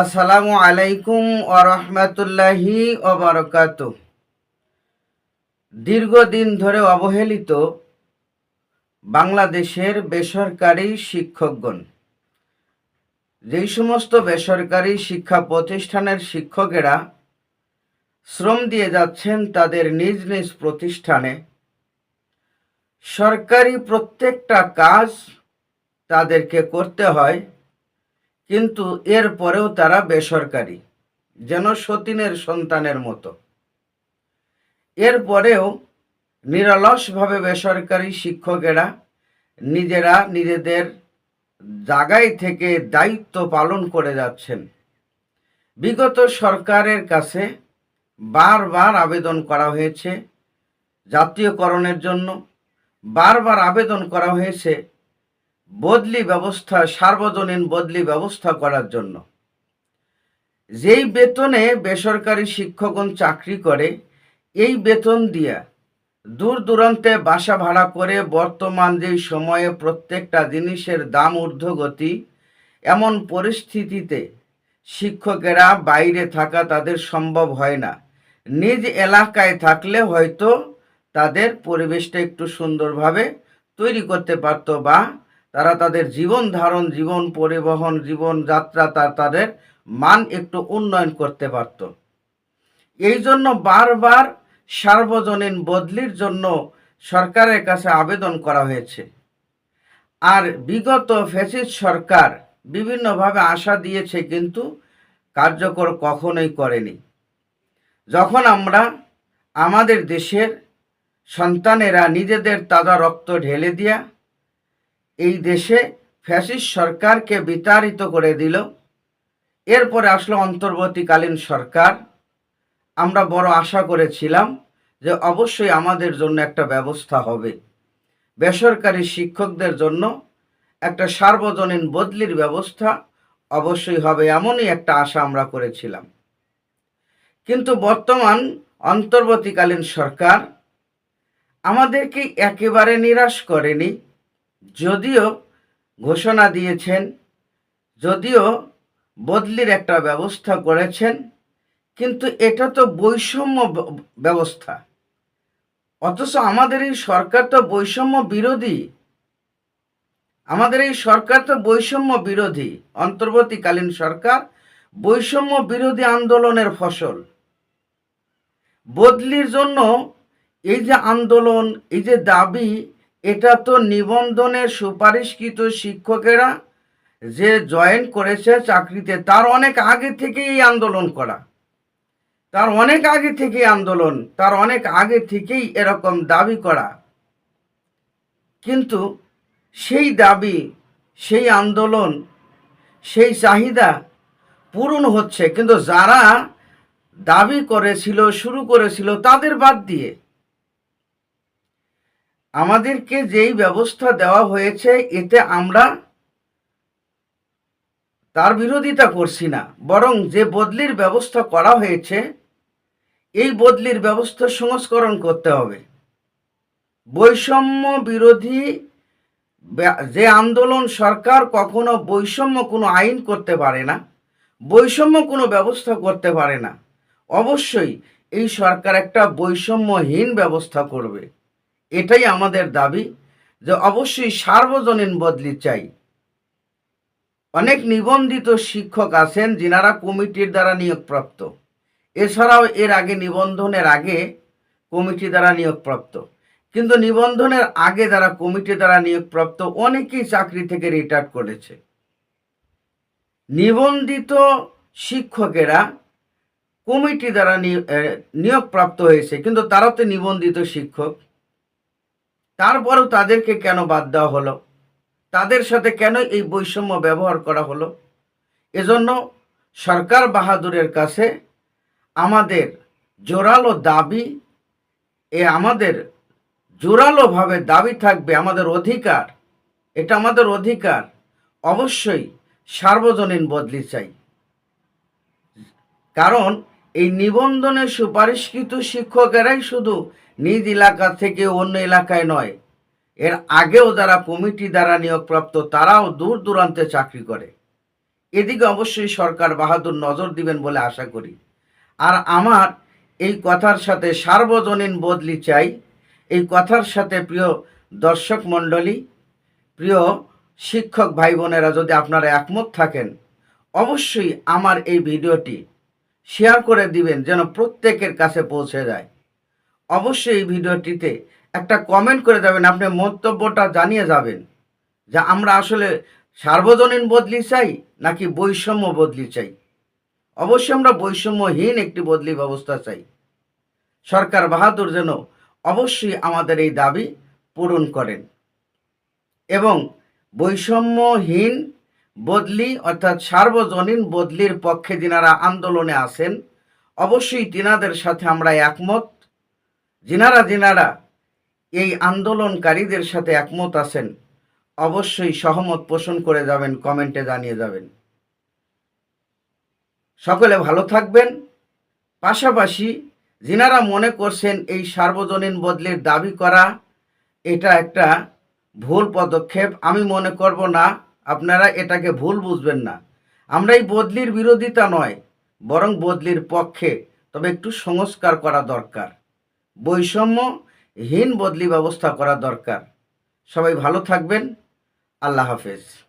আসসালামু আলাইকুম ওরহমতুল্লাহি ওবরকাত দীর্ঘদিন ধরে অবহেলিত বাংলাদেশের বেসরকারি শিক্ষকগণ। যেই সমস্ত বেসরকারি শিক্ষা প্রতিষ্ঠানের শিক্ষকেরা শ্রম দিয়ে যাচ্ছেন তাদের নিজ নিজ প্রতিষ্ঠানে, সরকারি প্রত্যেকটা কাজ তাদেরকে করতে হয়। কিন্তু এর পরেও তারা বেসরকারি, যেন সতীনের সন্তানের মতো। এরপরেও নিরলসভাবে বেসরকারি শিক্ষকেরা নিজেরা নিজেদের জায়গায় থেকে দায়িত্ব পালন করে যাচ্ছেন। বিগত সরকারের কাছে বারবার আবেদন করা হয়েছে জাতীয়করণের জন্য, বারবার আবেদন করা হয়েছে বদলি ব্যবস্থা, সার্বজনীন বদলি ব্যবস্থা করার জন্য। যেই বেতনে বেসরকারি শিক্ষকগণ চাকরি করে, এই বেতন দিয়া দূর দূরান্তে বাসা ভাড়া করে বর্তমান যেই সময়ে প্রত্যেকটা জিনিসের দাম ঊর্ধ্বগতি, এমন পরিস্থিতিতে শিক্ষকেরা বাইরে থাকা তাদের সম্ভব হয় না। নিজ এলাকায় থাকলে হয়তো তাদের পরিবেশটা একটু সুন্দরভাবে তৈরি করতে পারতো বা তারা তাদের জীবন ধারণ, জীবন পরিবহন, জীবন যাত্রা তার তাদের মান একটু উন্নয়ন করতে পারত। এই জন্য বারবার সার্বজনীন বদলির জন্য সরকারের কাছে আবেদন করা হয়েছে। আর বিগত ফেসিস সরকার বিভিন্নভাবে আশা দিয়েছে কিন্তু কার্যকর কখনোই করেনি। যখন আমরা আমাদের দেশের সন্তানেরা নিজেদের তাজা রক্ত ঢেলে দিয়া এই দেশে ফ্যাসিস্ট সরকারকে বিতাড়িত করে দিল। এরপরে আসলো অন্তর্বর্তীকালীন সরকার। আমরা বড় আশা করেছিলাম যে অবশ্যই আমাদের জন্য একটা ব্যবস্থা হবে। বেসরকারি শিক্ষকদের জন্য একটা সার্বজনীন বদলির ব্যবস্থা অবশ্যই হবে এমনই একটা আশা আমরা করেছিলাম। কিন্তু বর্তমান অন্তর্বর্তীকালীন সরকার আমাদেরকে একেবারে নিরাশ করেনি। যদিও ঘোষণা দিয়েছেন, যদিও বদলির একটা ব্যবস্থা করেছেন, কিন্তু এটা তো বৈষম্য ব্যবস্থা। অথচ আমাদের এই সরকার তো বৈষম্য বিরোধী। আমাদের এই সরকার তো বৈষম্য বিরোধী। অন্তর্বর্তীকালীন সরকার বৈষম্য বিরোধী আন্দোলনের ফসল। বদলির জন্য এই যে আন্দোলন, এই যে দাবি এটা তো নিবন্ধনের সুপারিশকৃত শিক্ষকেরা যে জয়েন করেছে চাকরিতে, তার অনেক আগে থেকেই এই আন্দোলন করা। তার অনেক আগে থেকেই আন্দোলন, তার অনেক আগে থেকেই এরকম দাবি করা। কিন্তু সেই দাবি, সেই আন্দোলন, সেই চাহিদা পূরণ হচ্ছে। কিন্তু যারা দাবি করেছিল, শুরু করেছিল, তাদের বাদ দিয়ে আমাদেরকে যেই ব্যবস্থা দেওয়া হয়েছে, এতে আমরা তার বিরোধিতা করছি না। বরং যে বদলির ব্যবস্থা করা হয়েছে, এই বদলির ব্যবস্থা সংস্করণ করতে হবে। বৈষম্য বিরোধী যে আন্দোলন সরকার কখনো বৈষম্য কোনো আইন করতে পারে না, বৈষম্য কোনো ব্যবস্থা করতে পারে না। অবশ্যই এই সরকার একটা বৈষম্যহীন ব্যবস্থা করবে। এটাই আমাদের দাবি যে অবশ্যই সার্বজনীন বদলি চাই। অনেক নিবন্ধিত শিক্ষক আছেন যিনারা কমিটির দ্বারা নিয়োগপ্রাপ্ত। এছাড়াও এর আগে নিবন্ধনের আগে কমিটি দ্বারা নিয়োগপ্রাপ্ত। কিন্তু নিবন্ধনের আগে যারা কমিটি দ্বারা নিয়োগপ্রাপ্ত, অনেকেই চাকরি থেকে রিটায়ার করেছে। নিবন্ধিত শিক্ষকেরা কমিটি দ্বারা নিয়োগপ্রাপ্ত হয়েছে, কিন্তু তারা তো নিবন্ধিত শিক্ষক। তারপরেও তাদেরকে কেন বাদ দেওয়া হলো? তাদের সাথে কেন এই বৈষম্য ব্যবহার করা হলো? এজন্য সরকার বাহাদুরের কাছে আমাদের জোরালো দাবি, এ আমাদের জোরালোভাবে দাবি থাকবে, আমাদের অধিকার, এটা আমাদের অধিকার, অবশ্যই সার্বজনীন বদলি চাই। কারণ এই নিবন্ধনে সুপারিশকৃত শিক্ষকেরাই শুধু নিজ এলাকা থেকে অন্য এলাকায় নয়, এর আগেও যারা কমিটি দ্বারা নিয়োগপ্রাপ্ত তারাও দূর দূরান্তে চাকরি করে। এদিকে অবশ্যই সরকার বাহাদুর নজর দিবেন বলে আশা করি। আর আমার এই কথার সাথে সার্বজনীন বদলি চাই। এই কথার সাথে প্রিয় দর্শক মণ্ডলী, প্রিয় শিক্ষক ভাই বোনেরা যদি আপনারা একমত থাকেন, অবশ্যই আমার এই ভিডিওটি শেয়ার করে দিবেন যেন প্রত্যেকের কাছে পৌঁছে যায়। অবশ্যই এই ভিডিওটিতে একটা কমেন্ট করে যাবেন আপনি মন্তব্যটা জানিয়ে যাবেন যে আমরা আসলে সার্বজনীন বদলি চাই নাকি বৈষম্য বদলি চাই? অবশ্যই আমরা বৈষম্যহীন একটি বদলি ব্যবস্থা চাই। সরকার বাহাদুর যেন অবশ্যই আমাদের এই দাবি পূরণ করেন এবং বৈষম্যহীন বদলি, অর্থাৎ সার্বজনীন বদলির পক্ষে যিনারা আন্দোলনে আছেন, অবশ্যই তিনাদের সাথে আমরা একমত। যিনারা যিনারা এই আন্দোলনকারীদের সাথে একমত আছেন, অবশ্যই সহমত পোষণ করে যাবেন, কমেন্টে জানিয়ে যাবেন। সকলে ভালো থাকবেন। পাশাপাশি যিনারা মনে করছেন এই সার্বজনীন বদলির দাবি করা, এটা একটা ভুল পদক্ষেপ, আমি মনে করব না। আপনারা এটাকে ভুল বুঝবেন না। আমরা এই বদলির বিরোধিতা নয়, বরং বদলির পক্ষে, তবে একটু সংস্কার করা দরকার। বৈষম্যহীন বদলি ব্যবস্থা করা দরকার। সবাই ভালো থাকবেন। আল্লাহ হাফেজ।